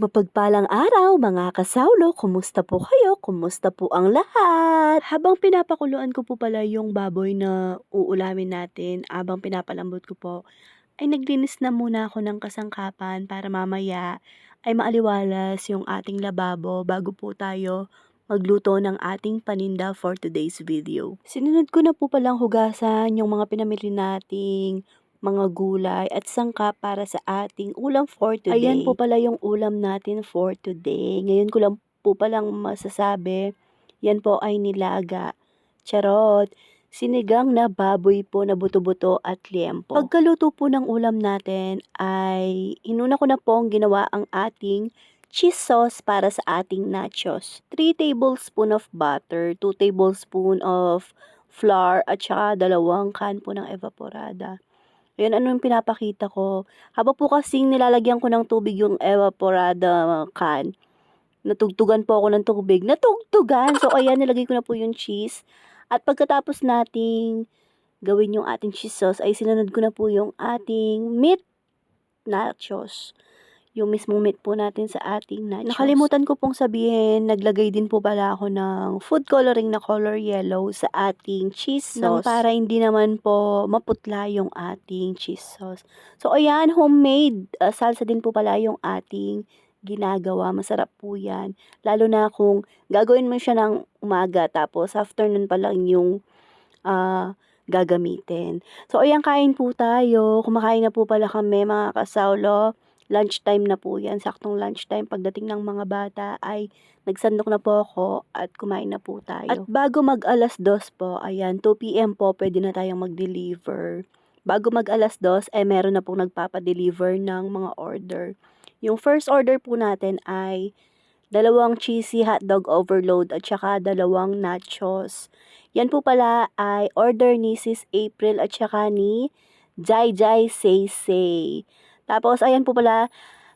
Mapagpalang araw mga kasawlo, kumusta po kayo? Kumusta po ang lahat? Habang pinapakuluan ko po pala yung baboy na uulamin natin, habang pinapalambot ko po, ay naglinis na muna ako ng kasangkapan para mamaya ay maaliwalas yung ating lababo bago po tayo magluto ng ating paninda for today's video. Sinunod ko na po palang hugasan yung mga pinamili nating mga gulay at sangkap para sa ating ulam for today. Ayan po pala yung ulam natin for today. Ngayon ko lang po palang masasabi, yan po ay nilaga. Charot! Sinigang na baboy po na buto-buto at liempo. Pagkaluto po ng ulam natin ay inuna ko na po ang ginawa ang ating cheese sauce para sa ating nachos. 3 tablespoon of butter, 2 tablespoon of flour at saka dalawang can po ng evaporada. Ayan, ano yung pinapakita ko. Habang po kasing nilalagyan ko ng tubig yung evaporada can, natugtugan po ako ng tubig. Natugtugan! So, ayan, nilagay ko na po yung cheese. At pagkatapos nating gawin yung ating cheese sauce, ay sinunod ko na po yung ating meat nachos yung mismong meat po natin sa ating nachos. Nakalimutan ko pong sabihin, naglagay din po pala ako ng food coloring na color yellow sa ating cheese sauce. Nang para hindi naman po maputla yung ating cheese sauce. So, ayan, homemade uh, salsa din po pala yung ating ginagawa. Masarap po yan. Lalo na kung gagawin mo siya ng umaga, tapos afternoon pa lang yung uh, gagamitin. So, ayan, kain po tayo. Kumakain na po pala kami, mga kasawlo lunchtime na po yan, saktong lunchtime. Pagdating ng mga bata ay nagsandok na po ako at kumain na po tayo. At bago mag alas dos po, ayan, 2pm po pwede na tayong mag-deliver. Bago mag alas dos, ay meron na pong nagpapadeliver ng mga order. Yung first order po natin ay dalawang cheesy hotdog overload at saka dalawang nachos. Yan po pala ay order ni Sis April at saka ni Jai Jai Say Say. Tapos, ayan po pala,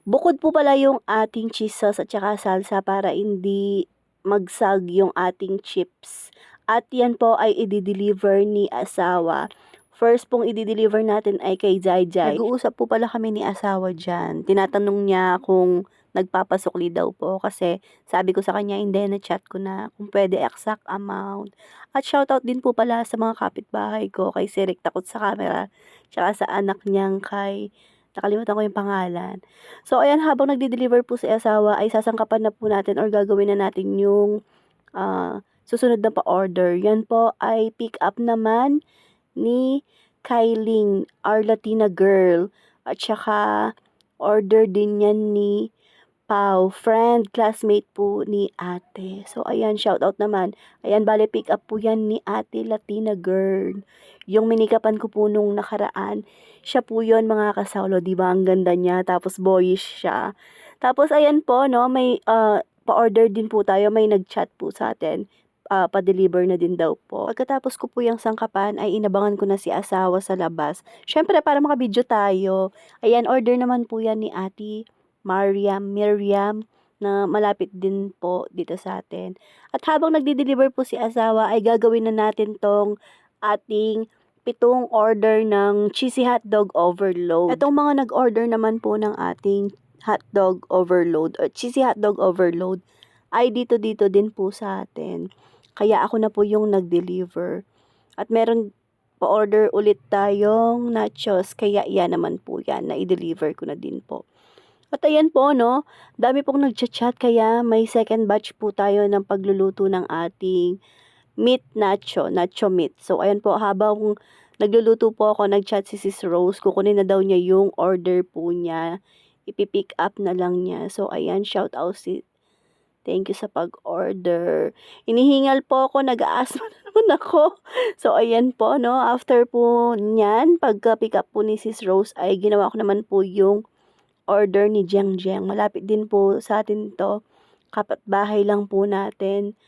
bukod po pala yung ating cheese sauce at saka salsa para hindi magsag yung ating chips. At yan po ay i-deliver ni asawa. First pong i-deliver natin ay kay Jai Jai. Nag-uusap po pala kami ni asawa dyan. Tinatanong niya kung nagpapasukli daw po kasi sabi ko sa kanya hindi na chat ko na kung pwede exact amount. At shoutout din po pala sa mga kapitbahay ko kay Sirik takot sa camera tsaka sa anak niyang kay Nakalimutan ko yung pangalan. So, ayan, habang nagde-deliver po si asawa, ay sasangkapan na po natin or gagawin na natin yung uh, susunod na pa-order. Yan po ay pick up naman ni Kyling, our Latina girl. At saka, order din yan ni Pau, friend, classmate po ni ate. So, ayan, shout out naman. Ayan, bale, pick up po yan ni ate Latina girl. Yung minikapan ko po nung nakaraan, siya po yon mga kasaulo, ba? Ang ganda niya, tapos boyish siya. Tapos, ayan po, no, may uh, pa-order din po tayo, may nag-chat po sa atin. Uh, pa-deliver na din daw po. Pagkatapos ko po yung sangkapan, ay inabangan ko na si asawa sa labas. Syempre, para makabidyo tayo. Ayan, order naman po yan ni ate Mariam, Miriam, na malapit din po dito sa atin. At habang nagdi-deliver po si asawa, ay gagawin na natin tong ating pitong order ng cheesy hotdog overload. Itong mga nag-order naman po ng ating hotdog overload or cheesy hotdog overload ay dito-dito din po sa atin. Kaya ako na po yung nag-deliver. At meron pa-order ulit tayong nachos, kaya yan naman po yan, na i-deliver ko na din po. At ayan po, no, dami pong nagchat-chat kaya may second batch po tayo ng pagluluto ng ating meat nacho, nacho meat. So, ayan po, habang nagluluto po ako, nagchat si Sis Rose, kukunin na daw niya yung order po niya. Ipipick up na lang niya. So, ayan, shout out si Thank you sa pag-order. Inihingal po ako, nag-aasma na naman ako. So, ayan po, no. After po niyan, pagka-pick up po ni Sis Rose, ay ginawa ko naman po yung order ni Jiang Jiang. Malapit din po sa atin to. Kapatbahay lang po natin.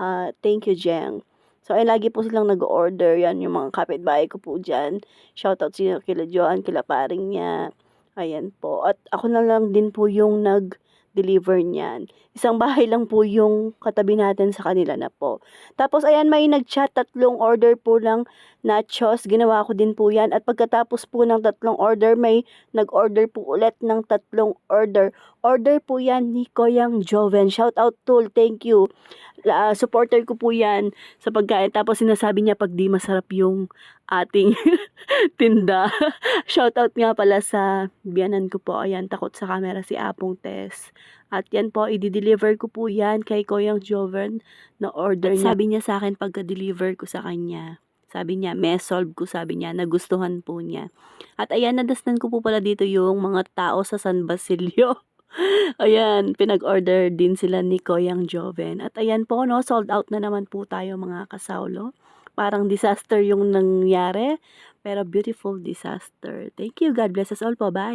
Uh, thank you, Jiang. So, ay lagi po silang nag-order. Yan yung mga kapitbahay ko po dyan. Shoutout sila kila Joan, kila paring niya. Ayan po. At ako na lang din po yung nag- deliver niyan. Isang bahay lang po yung katabi natin sa kanila na po. Tapos ayan may nag-chat tatlong order po lang nachos. Ginawa ko din po yan. At pagkatapos po ng tatlong order may nag-order po ulit ng tatlong order. Order po yan ni Koyang Joven. Shout out tol, thank you. Ah, supporter ko po yan sa pagkain. Tapos sinasabi niya pag di masarap yung ating tinda. Shout out nga pala sa biyanan ko po. Ayan, takot sa camera si Apong Tess. At yan po, i-deliver ko po yan kay Koyang Joven na order niya. Sabi niya sa akin pagka-deliver ko sa kanya. Sabi niya, may solve ko, sabi niya, nagustuhan po niya. At ayan, nadasnan ko po pala dito yung mga tao sa San Basilio. Ayan, pinag-order din sila ni Koyang Joven. At ayan po, no, sold out na naman po tayo mga kasaulo. Parang disaster yung nangyari, pero beautiful disaster. Thank you. God bless us all po. Bye.